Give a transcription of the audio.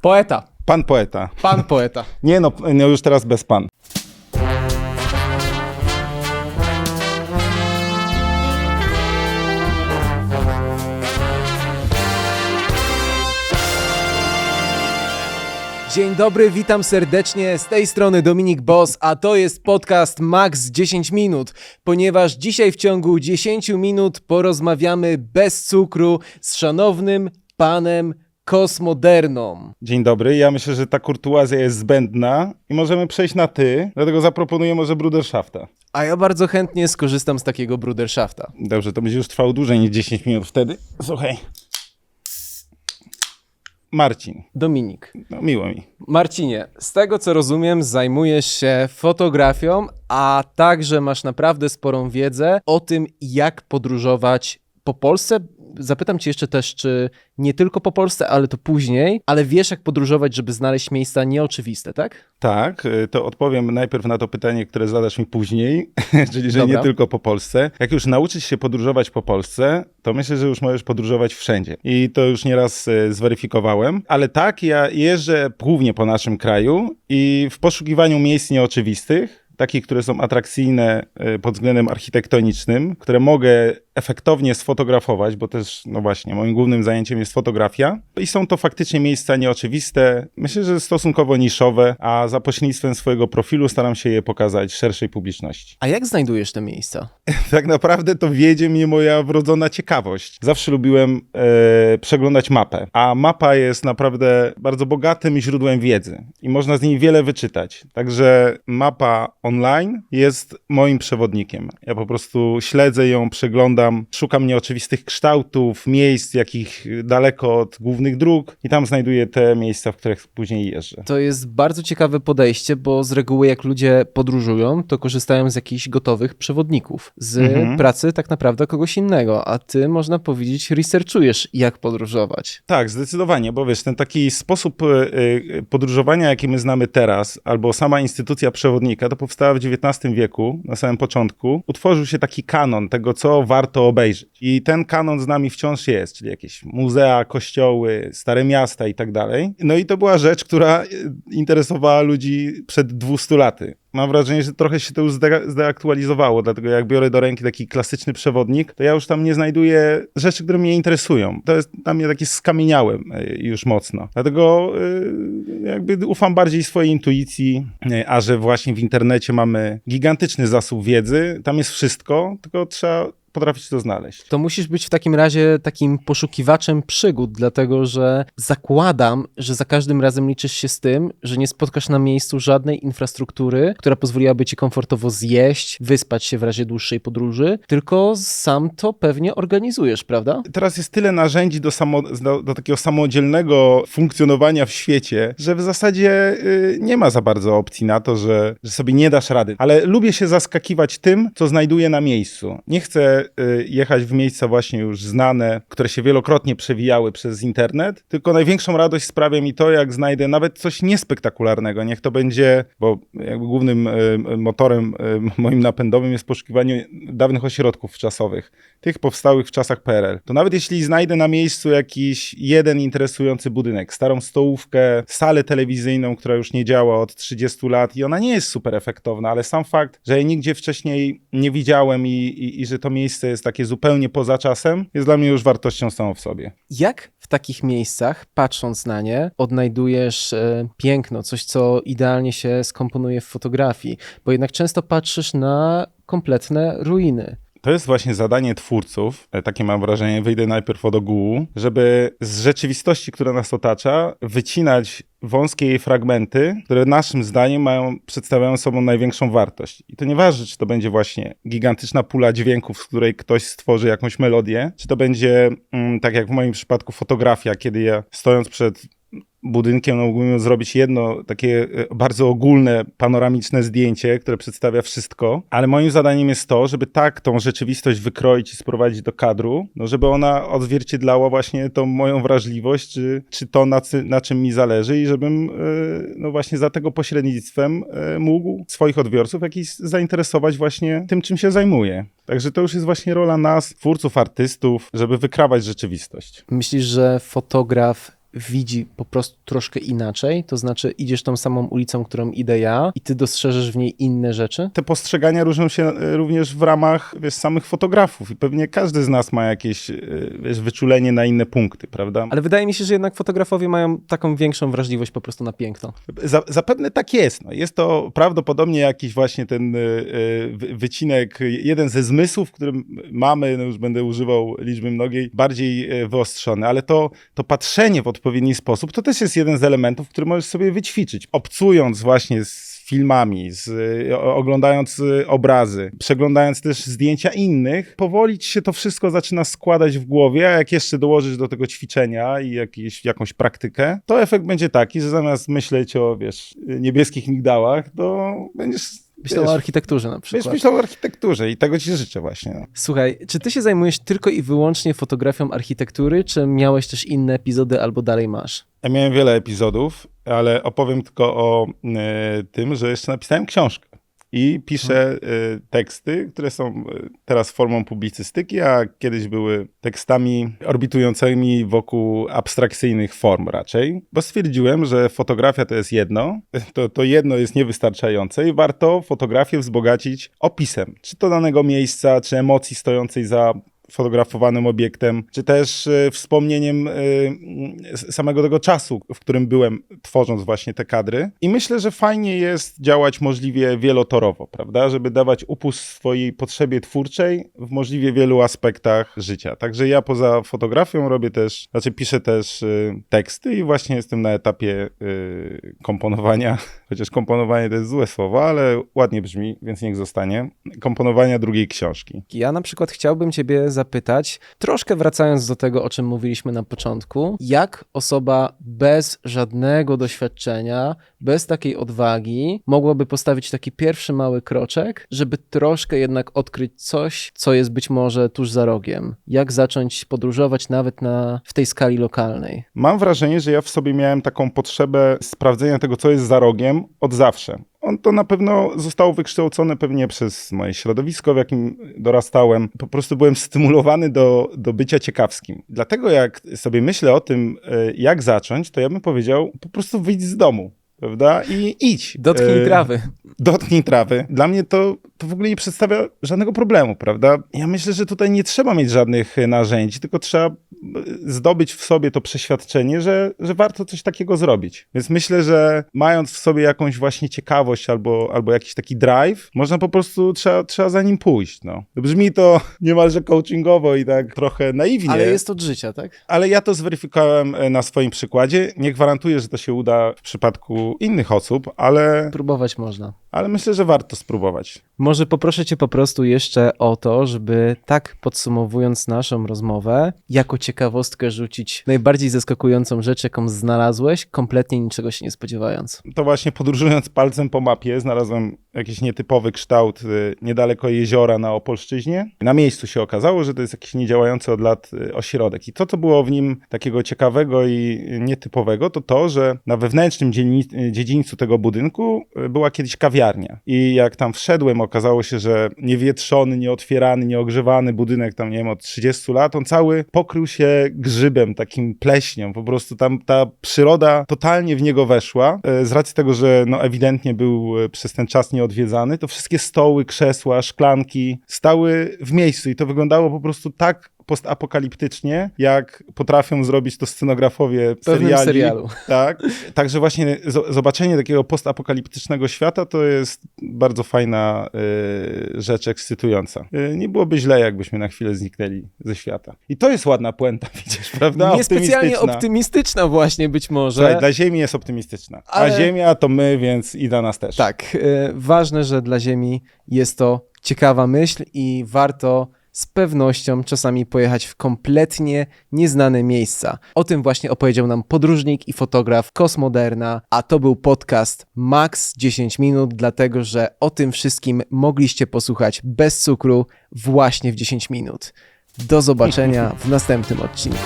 Poeta. Pan poeta. Pan poeta. Nie no, no już teraz bez pan. Dzień dobry, witam serdecznie. Z tej strony Dominik Boss, a to jest podcast Max 10 minut, ponieważ dzisiaj w ciągu 10 minut porozmawiamy bez cukru z szanownym panem Kosmoderną. Dzień dobry. Ja myślę, że ta kurtuazja jest zbędna i możemy przejść na ty, dlatego zaproponuję może Brudershafta. A ja bardzo chętnie skorzystam z takiego brudershafta. Dobrze, to będzie już trwało dłużej niż 10 minut wtedy. Słuchaj. Marcin, Dominik. no miło mi. Marcinie, z tego co rozumiem, zajmujesz się fotografią, a także masz naprawdę sporą wiedzę o tym, jak podróżować po Polsce. Zapytam cię jeszcze też, czy nie tylko po Polsce, ale to później, ale wiesz, jak podróżować, żeby znaleźć miejsca nieoczywiste, tak? Tak, y, to odpowiem najpierw na to pytanie, które zadasz mi później, czyli że Dobra. nie tylko po Polsce. Jak już nauczyć się podróżować po Polsce, to myślę, że już możesz podróżować wszędzie. I to już nieraz y, zweryfikowałem. Ale tak, ja jeżdżę głównie po naszym kraju i w poszukiwaniu miejsc nieoczywistych, takich, które są atrakcyjne y, pod względem architektonicznym, które mogę efektownie sfotografować, bo też, no właśnie, moim głównym zajęciem jest fotografia. I są to faktycznie miejsca nieoczywiste, myślę, że stosunkowo niszowe, a za pośrednictwem swojego profilu staram się je pokazać szerszej publiczności. A jak znajdujesz te miejsca? Tak naprawdę to wiedzie mnie moja wrodzona ciekawość. Zawsze lubiłem e, przeglądać mapę, a mapa jest naprawdę bardzo bogatym źródłem wiedzy i można z niej wiele wyczytać. Także mapa online jest moim przewodnikiem. Ja po prostu śledzę ją, przeglądam, szukam nieoczywistych kształtów, miejsc, jakich daleko od głównych dróg i tam znajduję te miejsca, w których później jeżdżę. To jest bardzo ciekawe podejście, bo z reguły jak ludzie podróżują, to korzystają z jakichś gotowych przewodników, z Mhm. pracy tak naprawdę kogoś innego, a ty można powiedzieć researchujesz jak podróżować. Tak, zdecydowanie, bo wiesz, ten taki sposób y, y, podróżowania, jaki my znamy teraz, albo sama instytucja przewodnika, to powstała w XIX wieku, na samym początku. Utworzył się taki kanon tego, co warto obejrzeć. I ten kanon z nami wciąż jest, czyli jakieś muzea, kościoły, stare miasta i tak dalej. No i to była rzecz, która y, interesowała ludzi przed 200 laty. Mam wrażenie, że trochę się to już zde- zdeaktualizowało, dlatego jak biorę do ręki taki klasyczny przewodnik, to ja już tam nie znajduję rzeczy, które mnie interesują. To jest dla mnie takie skamieniałe y, już mocno. Dlatego y, jakby ufam bardziej swojej intuicji, y, a że właśnie w internecie mamy gigantyczny zasób wiedzy, tam jest wszystko, tylko trzeba potrafić to znaleźć. To musisz być w takim razie takim poszukiwaczem przygód, dlatego że zakładam, że za każdym razem liczysz się z tym, że nie spotkasz na miejscu żadnej infrastruktury, która pozwoliłaby ci komfortowo zjeść, wyspać się w razie dłuższej podróży, tylko sam to pewnie organizujesz, prawda? Teraz jest tyle narzędzi do, samo, do, do takiego samodzielnego funkcjonowania w świecie, że w zasadzie y, nie ma za bardzo opcji na to, że, że sobie nie dasz rady. Ale lubię się zaskakiwać tym, co znajduję na miejscu. Nie chcę y, jechać w miejsca właśnie już znane, które się wielokrotnie przewijały przez internet, tylko największą radość sprawia mi to, jak znajdę nawet coś niespektakularnego. Niech to będzie, bo jakby głównym y, motorem y, moim napędowym jest poszukiwanie dawnych ośrodków czasowych tych powstałych w czasach PRL. To nawet jeśli znajdę na miejscu jakiś jeden interesujący budynek, starą stołówkę, salę telewizyjną, która już nie działa od 30 lat i ona nie jest super efektowna, ale sam fakt, że jej nigdzie wcześniej nie widziałem i, i, i że to miejsce jest takie zupełnie poza czasem, jest dla mnie już wartością samą w sobie. Jak w takich miejscach, patrząc na nie, odnajdujesz e, piękno, coś, co idealnie się skomponuje w fotografii? Bo jednak często patrzysz na kompletne ruiny. To jest właśnie zadanie twórców, e, takie mam wrażenie, wyjdę najpierw od ogółu, żeby z rzeczywistości, która nas otacza, wycinać wąskie jej fragmenty, które naszym zdaniem mają, przedstawiają sobą największą wartość. I to nieważne, czy to będzie właśnie gigantyczna pula dźwięków, z której ktoś stworzy jakąś melodię, czy to będzie, mm, tak jak w moim przypadku, fotografia, kiedy ja stojąc przed budynkiem, no mógłbym zrobić jedno takie e, bardzo ogólne, panoramiczne zdjęcie, które przedstawia wszystko, ale moim zadaniem jest to, żeby tak tą rzeczywistość wykroić i sprowadzić do kadru, no żeby ona odzwierciedlała właśnie tą moją wrażliwość, czy, czy to, na, na czym mi zależy i żebym e, no właśnie za tego pośrednictwem e, mógł swoich odbiorców jakiś zainteresować właśnie tym, czym się zajmuję. Także to już jest właśnie rola nas, twórców, artystów, żeby wykrawać rzeczywistość. Myślisz, że fotograf widzi po prostu troszkę inaczej? To znaczy, idziesz tą samą ulicą, którą idę ja, i ty dostrzeżesz w niej inne rzeczy? Te postrzegania różnią się e, również w ramach wiesz, samych fotografów i pewnie każdy z nas ma jakieś e, wiesz, wyczulenie na inne punkty, prawda? Ale wydaje mi się, że jednak fotografowie mają taką większą wrażliwość po prostu na piękno. Za, zapewne tak jest. No. Jest to prawdopodobnie jakiś właśnie ten y, wycinek, jeden ze zmysłów, którym mamy, no już będę używał liczby mnogiej, bardziej wyostrzony, ale to, to patrzenie w odpowiedni sposób to też jest jeden z elementów, który możesz sobie wyćwiczyć. Obcując właśnie z filmami, z, o, oglądając y, obrazy, przeglądając też zdjęcia innych, powoli ci się to wszystko zaczyna składać w głowie, a jak jeszcze dołożysz do tego ćwiczenia i jakieś, jakąś praktykę, to efekt będzie taki, że zamiast myśleć o, wiesz, niebieskich migdałach, to będziesz Myślał Wiesz, o architekturze na przykład. myślał o architekturze i tego ci życzę właśnie. No. Słuchaj, czy ty się zajmujesz tylko i wyłącznie fotografią architektury, czy miałeś też inne epizody albo dalej masz? Ja miałem wiele epizodów, ale opowiem tylko o e, tym, że jeszcze napisałem książkę. I piszę e, teksty, które są e, teraz formą publicystyki, a kiedyś były tekstami orbitującymi wokół abstrakcyjnych form raczej, bo stwierdziłem, że fotografia to jest jedno, to, to jedno jest niewystarczające i warto fotografię wzbogacić opisem, czy to danego miejsca, czy emocji stojącej za fotografowanym obiektem, czy też y, wspomnieniem y, samego tego czasu, w którym byłem, tworząc właśnie te kadry. I myślę, że fajnie jest działać możliwie wielotorowo, prawda? Żeby dawać upust swojej potrzebie twórczej w możliwie wielu aspektach życia. Także ja poza fotografią robię też, znaczy piszę też y, teksty i właśnie jestem na etapie komponowania, chociaż komponowanie to jest złe słowo, ale ładnie brzmi, więc niech zostanie, komponowania drugiej książki. Ja na przykład chciałbym ciebie zapytać, troszkę wracając do tego, o czym mówiliśmy na początku, jak osoba bez żadnego doświadczenia, bez takiej odwagi mogłaby postawić taki pierwszy mały kroczek, żeby troszkę jednak odkryć coś, co jest być może tuż za rogiem. Jak zacząć podróżować nawet na, w tej skali lokalnej. Mam wrażenie, że ja w sobie miałem taką potrzebę sprawdzenia tego, co jest za rogiem od zawsze. On to na pewno zostało wykształcone pewnie przez moje środowisko, w jakim dorastałem. Po prostu byłem stymulowany do, do bycia ciekawskim. Dlatego jak sobie myślę o tym, e, jak zacząć, to ja bym powiedział, po prostu wyjdź z domu. Prawda? I idź. Dotknij E, trawy. dotknij trawy. Dla mnie to, to w ogóle nie przedstawia żadnego problemu, prawda? Ja myślę, że tutaj nie trzeba mieć żadnych e, narzędzi, tylko trzeba zdobyć w sobie to przeświadczenie, że, że warto coś takiego zrobić. Więc myślę, że mając w sobie jakąś właśnie ciekawość albo, albo jakiś taki drive, można po prostu, trzeba, trzeba za nim pójść. No. Brzmi to niemalże coachingowo i tak trochę naiwnie. Ale jest od życia, tak? Ale ja to zweryfikowałem e, na swoim przykładzie. Nie gwarantuję, że to się uda w przypadku innych osób, ale, Próbować można. ale myślę, że warto spróbować. Może poproszę Cię po prostu jeszcze o to, żeby tak podsumowując naszą rozmowę, jako ciekawostkę rzucić najbardziej zaskakującą rzecz, jaką znalazłeś, kompletnie niczego się nie spodziewając. To właśnie podróżując palcem po mapie, znalazłem jakiś nietypowy kształt y, niedaleko jeziora na Opolszczyźnie. Na miejscu się okazało, że to jest jakiś niedziałający od lat y, ośrodek. I to, co było w nim takiego ciekawego i nietypowego, to to, że na wewnętrznym dzielni- dziedzińcu tego budynku y, była kiedyś kawiarnia. I jak tam wszedłem, okazało się, że niewietrzony, nieotwierany, nieogrzewany budynek, tam nie wiem, od 30 lat, on cały pokrył się grzybem, takim pleśnią. Po prostu tam ta przyroda totalnie w niego weszła. E, Z racji tego, że no ewidentnie był e, przez ten czas nieodwiedzany, to wszystkie stoły, krzesła, szklanki stały w miejscu i to wyglądało po prostu tak postapokaliptycznie, jak potrafią zrobić to scenografowie seriali. serialu. Tak. Także właśnie zobaczenie takiego postapokaliptycznego świata to jest bardzo fajna y, rzecz, ekscytująca. Y, nie byłoby źle, jakbyśmy na chwilę zniknęli ze świata. I to jest ładna puenta, widzisz, prawda? Niespecjalnie Optymistyczna. właśnie być może. Słuchaj, dla Ziemi jest optymistyczna. Ale- A Ziemia to my, więc i dla nas też. Tak, e, ważne, że dla Ziemi jest to ciekawa myśl i warto z pewnością czasami pojechać w kompletnie nieznane miejsca. O tym właśnie opowiedział nam podróżnik i fotograf Kosmoderna, a to był podcast Max 10 minut, dlatego że o tym wszystkim mogliście posłuchać bez cukru właśnie w 10 minut. Do zobaczenia w następnym odcinku.